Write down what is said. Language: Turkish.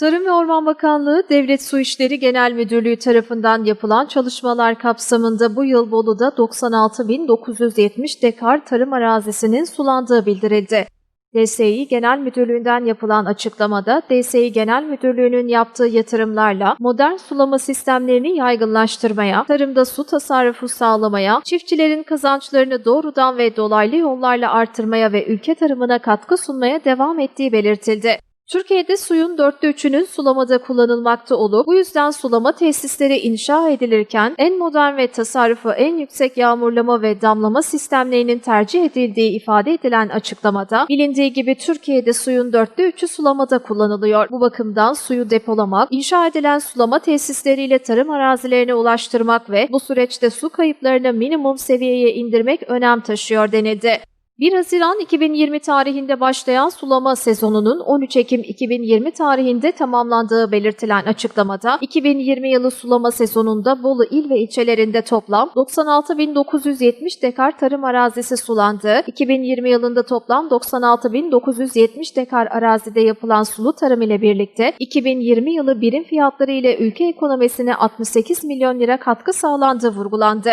Tarım ve Orman Bakanlığı Devlet Su İşleri Genel Müdürlüğü tarafından yapılan çalışmalar kapsamında bu yıl Bolu'da 96.970 dekar tarım arazisinin sulandığı bildirildi. DSİ Genel Müdürlüğü'nden yapılan açıklamada DSİ Genel Müdürlüğü'nün yaptığı yatırımlarla modern sulama sistemlerini yaygınlaştırmaya, tarımda su tasarrufu sağlamaya, çiftçilerin kazançlarını doğrudan ve dolaylı yollarla artırmaya ve ülke tarımına katkı sunmaya devam ettiği belirtildi. Türkiye'de suyun dörtte üçünün sulamada kullanılmakta olup bu yüzden sulama tesisleri inşa edilirken en modern ve tasarrufu en yüksek yağmurlama ve damlama sistemlerinin tercih edildiği ifade edilen açıklamada bilindiği gibi Türkiye'de suyun dörtte üçü sulamada kullanılıyor. Bu bakımdan suyu depolamak, inşa edilen sulama tesisleriyle tarım arazilerine ulaştırmak ve bu süreçte su kayıplarını minimum seviyeye indirmek önem taşıyor denildi. 1 Haziran 2020 tarihinde başlayan sulama sezonunun 13 Ekim 2020 tarihinde tamamlandığı belirtilen açıklamada 2020 yılı sulama sezonunda Bolu il ve ilçelerinde toplam 96.970 dekar tarım arazisi sulandı. 2020 yılında toplam 96.970 dekar arazide yapılan sulu tarım ile birlikte 2020 yılı birim fiyatları ile ülke ekonomisine 68 milyon lira katkı sağlandığı vurgulandı.